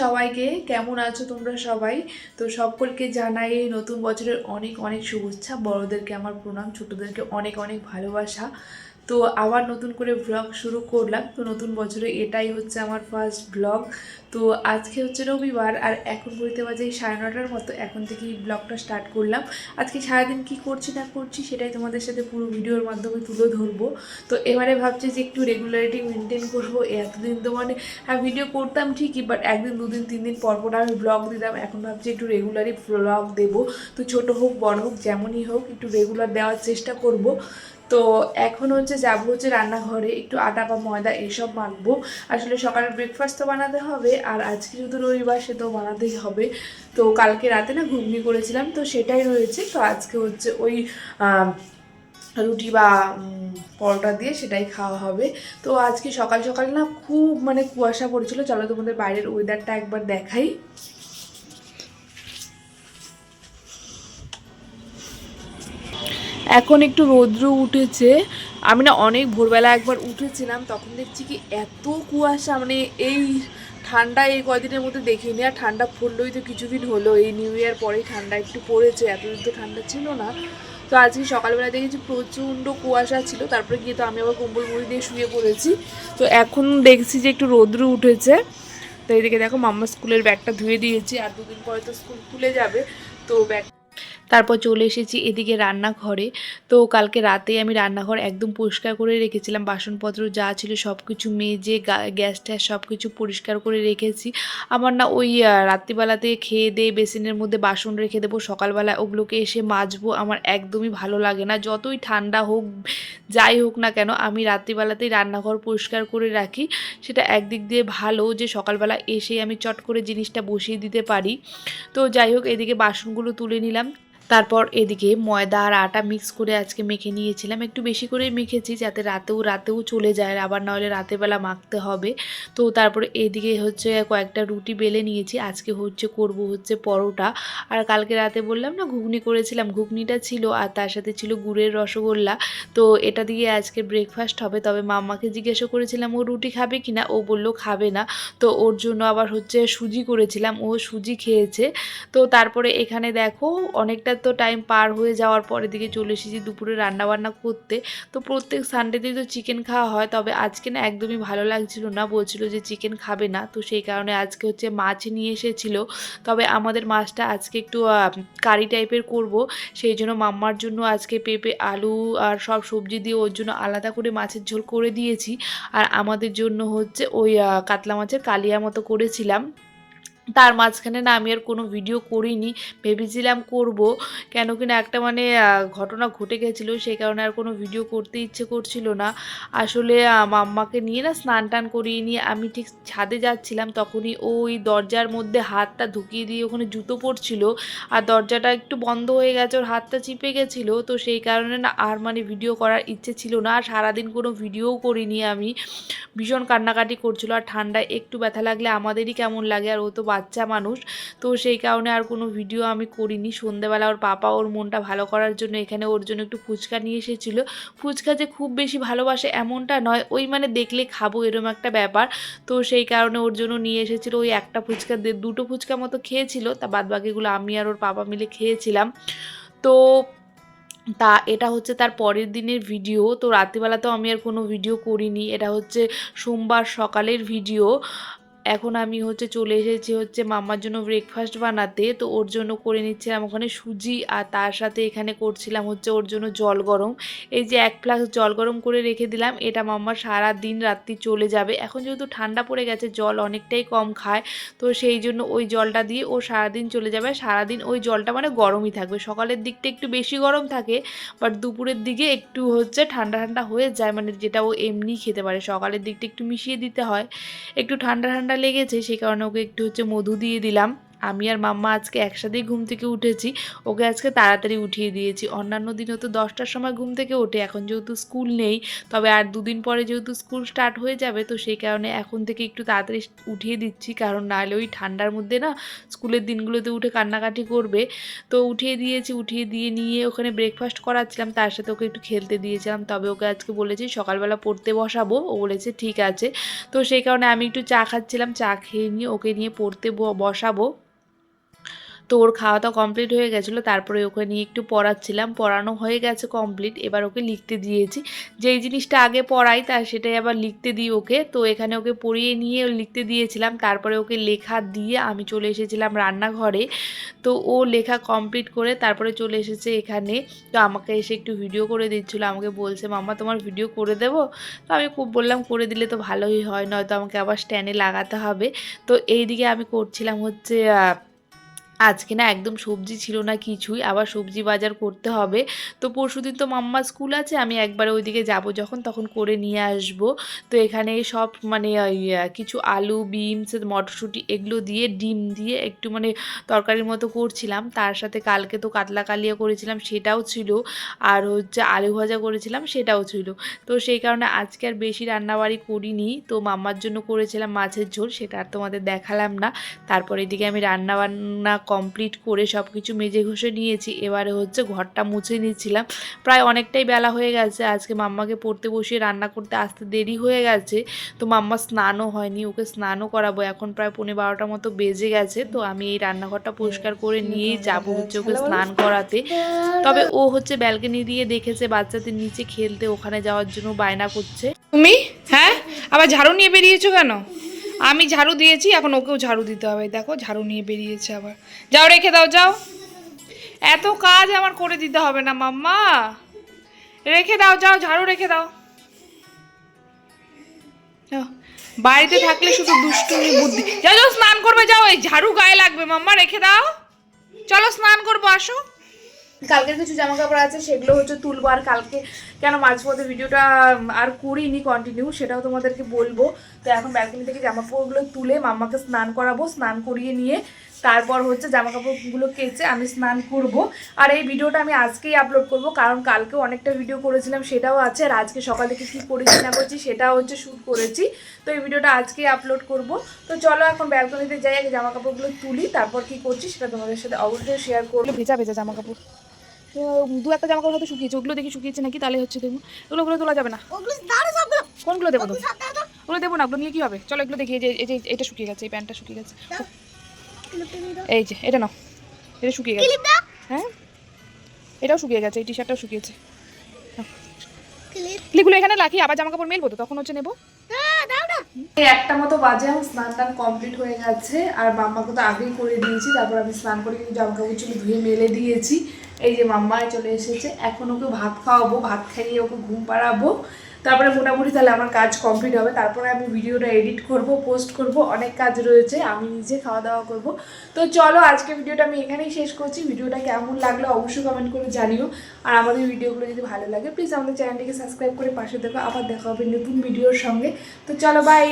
সবাইকে। কেমন আছো তোমরা সবাই? তো সকলকে জানাই এই নতুন বছরের অনেক অনেক শুভেচ্ছা। বড়দেরকে আমার প্রণাম, ছোটোদেরকে অনেক অনেক ভালোবাসা। তো আবার নতুন করে ব্লগ শুরু করলাম। তো নতুন বছরে এটাই হচ্ছে আমার ফার্স্ট ব্লগ তো আজকে হচ্ছে রবিবার আর এখন বলতে বাজে সাড়ে নটার মতো। এখন থেকেই ব্লগটা স্টার্ট করলাম। আজকে সারাদিন কি করছি না করছি সেটাই তোমাদের সাথে পুরো ভিডিওর মাধ্যমে তুলে ধরবো। তো এবারে ভাবছি যে একটু রেগুলারিটি মেনটেন করব। এতদিন তো মানে হ্যাঁ ভিডিও করতাম ঠিকই বাট একদিন, দুদিন তিন দিন পর পর আমি ব্লগ দিতাম এখন ভাবছি একটু রেগুলারই ব্লগ দেবো। তো ছোট হোক, বড় হোক, যেমনই হোক, একটু রেগুলার দেওয়ার চেষ্টা করব। তো এখন হচ্ছে যাব হচ্ছে রান্নাঘরে, একটু আটা বা ময়দা এসব মাখবো। আসলে সকালের ব্রেকফাস্ট তো বানাতে হবে, আর আজকে যেহেতু রবিবার সে তো বানাতেই হবে। তো কালকে রাতে না ঘুগনি করেছিলাম, তো সেটাই রয়েছে। তো আজকে হচ্ছে ওই রুটি বা পরোটা দিয়ে সেটাই খাওয়া হবে। তো আজকে সকাল সকাল না খুব মানে কুয়াশা পড়েছিল। চলো তোমাদের বাইরের ওয়েদারটা একবার দেখাই। এখন একটু রৌদ্র উঠেছে। আমি না অনেক ভোরবেলা একবার উঠেছিলাম, তখন দেখছি কি এত কুয়াশা মানে এই ঠান্ডা এই কদিনের মধ্যে দেখিনি। আর ঠান্ডা পড়লোই তো কিছুদিন হলো, এই নিউ ইয়ার পরেই ঠান্ডা একটু পড়েছে, এতদিন তো ঠান্ডা ছিল না। তো আজকে সকালবেলা দেখেছি প্রচণ্ড কুয়াশা ছিল, তারপরে গিয়ে তো আমি আবার কম্বল মুড়ি দিয়ে শুয়ে পড়েছি। তো এখন দেখছি যে একটু রৌদ্র উঠেছে। তো এইদিকে দেখো মাম্মা স্কুলের ব্যাগটা ধুয়ে দিয়েছি, আর দুদিন পরে তো স্কুল খুলে যাবে, তো ব্যাগ তারপর চলে এসেছি এদিকে রান্নাঘরে। তো কালকে রাতে আমি রান্নাঘর একদম পরিষ্কার করে রেখেছিলাম। বাসনপত্র যা ছিল সব কিছু মেজে গ্যাস ট্যাস সব কিছু পরিষ্কার করে রেখেছি। আমার না ওই রাত্রিবেলাতে খেয়ে দিয়ে বেসিনের মধ্যে বাসন রেখে দেবো, সকালবেলা ওগুলোকে এসে মাজবো, আমার একদমই ভালো লাগে না। যতই ঠান্ডা হোক, যাই হোক না কেন, আমি রাত্রিবেলাতেই রান্নাঘর পরিষ্কার করে রাখি। সেটা একদিক দিয়ে ভালো যে সকালবেলা এসে আমি চট করে জিনিসটা বসিয়ে দিতে পারি। তো যাই হোক, এদিকে বাসনগুলো তুলে নিলাম। তারপর এদিকে ময়দা আর আটা মিক্স করে আজকে মেখে নিয়েছিলাম। একটু বেশি করে মেখেছি যাতে রাতেও রাতেও চলে যায় আবার নাহলে রাতেরবেলা মাখতে হবে। তো তারপরে এদিকে হচ্ছে কয়েকটা রুটি বেলে নিয়েছি। আজকে হচ্ছে করব হচ্ছে পরোটা। আর কালকে রাতে বললাম না, ঘুগনি করেছিলাম। ঘুগনিটা ছিল আর তার সাথে ছিল গুড়ের রসগোল্লা। তো এটা দিয়ে আজকে ব্রেকফাস্ট হবে। তবে মাম্মাকে জিজ্ঞাসা করেছিলাম, ও রুটি খাবে কি না ও বলল, খাবে না। তো ওর জন্য আবার হচ্ছে সুজি করেছিলাম। ও সুজি খেয়েছে। তো তারপরে এখানে দেখো অনেকটা তো টাইম পার হয়ে যাওয়ার পরে দিকে চলে এসেছি দুপুরে রান্না বান্না করতে। তো প্রত্যেক সানডেতেই তো চিকেন খাওয়া হয়, তবে আজকে না একদমই ভালো লাগছিল না। বলছিল যে চিকেন খাবে না, তো সেই কারণে আজকে হচ্ছে মাছ নিয়ে এসেছিল। তবে আমাদের মাছটা আজকে একটু কারি টাইপের করব। সেই জন্য মাম্মার জন্য আজকে পেঁপে, আলু আর সব সবজি দিয়ে ওর জন্য আলাদা করে মাছের ঝোল করে দিয়েছি। আর আমাদের জন্য হচ্ছে ওই কাতলা মাছের কালিয়া মতো করেছিলাম। তার মাঝখানে না আমি আর কোনো ভিডিও করিনি। ভেবেছিলাম করব, কেন কিনা একটা মানে ঘটনা ঘটে গেছিল সেই কারণে আর কোনো ভিডিও করতে ইচ্ছে করছিল না। আসলে মাম্মাকে নিয়ে না স্নান টান করিয়ে নিয়ে আমি ঠিক ছাদে যাচ্ছিলাম, তখনই ওই দরজার মধ্যে হাতটা ঢুকিয়ে দিয়ে ওখানে জুতো পড়ছিল আর দরজাটা একটু বন্ধ হয়ে গেছে, ওর হাতটা চিপে গেছিল, তো সেই কারণে না আর মানে ভিডিও করার ইচ্ছে ছিল না, আর সারাদিন কোনো ভিডিওও করিনি আমি। ভীষণ কান্নাকাটি করছিল, আর ঠান্ডায় একটু ব্যথা লাগলে আমাদেরই কেমন লাগে, আর ও তো বাচ্চা মানুষ। তো সেই কারণে আর কোনো ভিডিও আমি করিনি। সন্ধেবেলা ওর পাপা ওর মনটা ভালো করার জন্য এখানে ওর জন্য একটু ফুচকা নিয়ে এসেছিল। ফুচকা যে খুব বেশি ভালোবাসে এমনটা নয়, ওই মানে দেখলে খাব এরম একটা ব্যাপার। তো সেই কারণে ওর জন্য নিয়ে এসেছিল ওই একটা ফুচকা দুটো ফুচকা মতো খেয়েছিল। তা বাদ বাকিগুলো আমি আর ওর পাপা মিলে খেয়েছিলাম। তো তা এটা হচ্ছে তার পরের দিনের ভিডিও তো রাত্রিবেলাতেও আমি আর কোনো ভিডিও করিনি। এটা হচ্ছে সোমবার সকালের ভিডিও এখন আমি হচ্ছে চলে এসেছি হচ্ছে মাম্মার জন্য ব্রেকফাস্ট বানাতে। তো ওর জন্য করে নিচ্ছিলাম ওখানে সুজি আর তার সাথে এখানে করছিলাম হচ্ছে ওর জন্য জল গরম। এই যে এক ফ্লাক্স জল গরম করে রেখে দিলাম, এটা মাম্মার সারা দিন রাত্রি চলে যাবে। এখন যেহেতু ঠান্ডা পড়ে গেছে, জল অনেকটাই কম খায়, তো সেই জন্য ওই জলটা দিয়ে ও সারাদিন চলে যাবে। সারাদিন ওই জলটা মানে গরমই থাকবে। সকালের দিকটা একটু বেশি গরম থাকে বাট দুপুরের দিকে একটু হচ্ছে ঠান্ডা ঠান্ডা হয়ে যায় মানে যেটা ও এমনি খেতে পারে। সকালের দিকটা একটু মিশিয়ে দিতে হয়, একটু ঠান্ডা ঠান্ডা লেগেছে সেই কারণে ওকে একটু হচ্ছে মধু দিয়ে দিলাম। আমি আর মাম্মা আজকে একসাথেই ঘুম থেকে উঠেছি। ওকে আজকে তাড়াতাড়ি উঠিয়ে দিয়েছি। অন্যান্য দিনও তো দশটার সময় ঘুম থেকে ওঠে। এখন যেহেতু স্কুল নেই, তবে আর দুদিন পরে যেহেতু স্কুল স্টার্ট হয়ে যাবে, তো সেই কারণে এখন থেকে একটু তাড়াতাড়ি উঠিয়ে দিচ্ছি। কারণ নাহলে ওই ঠান্ডার মধ্যে না স্কুলের দিনগুলোতে উঠে কান্নাকাটি করবে। তো উঠিয়ে দিয়েছি, উঠিয়ে দিয়ে নিয়ে ওখানে ব্রেকফাস্ট করাচ্ছিলাম। তার সাথে ওকে একটু খেলতে দিয়েছিলাম। তবে ওকে আজকে বলেছি সকালবেলা পড়তে বসাবো। ও বলেছে, ঠিক আছে। তো সেই কারণে আমি একটু চা খাচ্ছিলাম। চা খেয়ে নিয়ে ওকে নিয়ে পড়তে বসাবো। তো ওর খাওয়া দাওয়া কমপ্লিট হয়ে গেছিল, তারপরে ওকে নিয়ে একটু পড়াচ্ছিলাম, পড়ানো হয়ে গেছে কমপ্লিট এবার ওকে লিখতে দিয়েছি। যেই জিনিসটা আগে পড়াই, তা সেটাই আবার লিখতে দিই ওকে। তো এখানে ওকে পড়িয়ে নিয়ে লিখতে দিয়েছিলাম, তারপরে ওকে লেখা দিয়ে আমি চলে এসেছিলাম রান্নাঘরে। তো ও লেখা কমপ্লিট করে তারপরে চলে এসেছে এখানে। তো আমাকে এসে একটু ভিডিও করে দিচ্ছিল, আমাকে বলছে মামা তোমার ভিডিও করে দেবো? তো আমি খুব বললাম, করে দিলে তো ভালোই হয়, নয়তো আমাকে আবার স্ট্যান্ডে লাগাতে হবে। তো এইদিকে আমি করছিলাম হচ্ছে আজকে না একদম সবজি ছিল না কিছুই, আবার সবজি বাজার করতে হবে। তো পরশুদিন তো মাম্মা স্কুল আছে, আমি একবার ওইদিকে যাব যখন, তখন করে নিয়ে আসব। তো এখানে সব মানে কিছু আলু, বিনস, মটরশুঁটি এগুলো দিয়ে, ডিম দিয়ে একটু মানে তরকারির মতো করছিলাম। তার সাথে কালকে তো কাতলা কালিয়া করেছিলাম, সেটাও ছিল। আর হচ্ছে আলু ভাজা করেছিলাম, সেটাও ছিল। তো সেই কারণে আজকে আর বেশি রান্নাবাড়ি করিনি। তো মাম্মার জন্য করেছিলাম মাছের ঝোল, সেটা আর তোমাদের দেখালাম না। তারপর এদিকে আমি রান্না বান্না কমপ্লিট করে সব কিছু মেজে ঘষে নিয়েছি। এবারে হচ্ছে ঘরটা মুছে নিচ্ছিলাম। প্রায় অনেকটাই বেলা হয়ে গেছে। আজকে মাম্মাকে পড়তে বসিয়ে রান্না করতে আসতে দেরি হয়ে গেছে। তো মাম্মা স্নানও হয়নি, ওকে স্নানও করাবো। এখন প্রায় পনেরো বারোটার মতো বেজে গেছে। তো আমি এই রান্নাঘরটা পরিষ্কার করে নিয়েই যাব হচ্ছে ওকে স্নান করাতে। তবে ও হচ্ছে ব্যালকনি দিয়ে দেখেছে বাচ্চাদের নিচে খেলতে, ওখানে যাওয়ার জন্য বায়না করছে। তুমি? হ্যাঁ? আবার ঝাড়ু নিয়ে বেরিয়েছো কেন? আমি ঝাড়ু দিয়েছি, এখন ওকেও ঝাড়ু দিতে হবে। দেখো, ঝাড়ু নিয়ে বেরিয়েছে আবার। যাও, রেখে দাও, যাও। এত কাজ আমার করে দিতে হবে না, মাম্মা। রেখে দাও, যাও, ঝাড়ু রেখে দাও। বাড়িতে থাকলে শুধু দুষ্টুমি, বুদ্ধি। যাও যাও, স্নান করবে, যাও, এই ঝাড়ু গায়ে লাগবে, মাম্মা, রেখে দাও। চলো, স্নান করব, আসো। কালকের কিছু জামা কাপড় আছে, সেগুলো হচ্ছে তুলবো আর কালকে কেন মাঝপথে ভিডিওটা আর করিনি কন্টিনিউ সেটাও তোমাদেরকে বলব। তো এখন ব্যালকনি থেকে জামা কাপড়গুলো তুলে মাম্মাকে স্নান করাবো, স্নান করিয়ে নিয়ে তারপর হচ্ছে জামা কাপড়গুলো কেচে আমি স্নান করব। আর এই ভিডিওটা আমি আজকেই আপলোড করব, কারণ কালকেও অনেকটা ভিডিও করেছিলাম, সেটাও আছে। আর আজকে সকাল থেকে কী করেছি না করছি, সেটাও হচ্ছে শ্যুট করেছি। তো এই ভিডিওটা আজকেই আপলোড করব। তো চলো এখন ব্যালকনিতে যাই, আগে জামা কাপড়গুলো তুলি, তারপর কি করছি সেটা তোমাদের সাথে অবশ্যই শেয়ার করব। ভেজা ভেজা জামা কাপড় দু একটা জামা কাপড় হয়তো শুকিয়েছে ওগুলো দেখি শুকিয়েছে নাকি তাহলে হচ্ছে দেখুন ওগুলো ওগুলো তোলা যাবে না। কোনগুলো দেবো তো ওগুলো দেবো না ওগুলো নিয়ে কি হবে? চলো এগুলো দেখি যে এই যে এটা শুকিয়ে গেছে এই প্যান্টটা শুকিয়ে গেছে। এই যে এটা নাও। এটা শুকিয়ে গেছে। হ্যাঁ? এটাও শুকিয়ে গেছে এই টি শার্টটাও শুকিয়েছে ক্লিপগুলো এখানে রাখি আবার জামা কাপড় মেলবো তো তখন হচ্ছে নেব। একটা মতো বাজে আমার স্নান টান কমপ্লিট হয়ে গেছে আর মাম্মাকে তো আগেই করে দিয়েছি তারপর আমি স্নান করে কিন্তু জামা কাপড় চুলো ধুয়ে মেলে দিয়েছি। এই যে মাম্মা চলে এসেছে, এখন ওকে ভাত খাওয়াবো, ভাত খাইয়ে ওকে ঘুম পাড়াবো। তারপরে মোটামুটি তাহলে আমার কাজ কমপ্লিট হবে। তারপরে আমি ভিডিওটা এডিট করব পোস্ট করব, অনেক কাজ রয়েছে, আমি নিজে খাওয়া দাওয়া করব। তো চলো, আজকে ভিডিওটা আমি এখানেই শেষ করছি। ভিডিওটা কেমন লাগল অবশ্যই কমেন্ট করে জানিও। আর আমাদের ভিডিওগুলো যদি ভালো লাগে প্লিজ আমাদের চ্যানেলটিকে সাবস্ক্রাইব করে পাশে দেখো আবার দেখা হবে নতুন ভিডিওর সঙ্গে। তো চলো বাই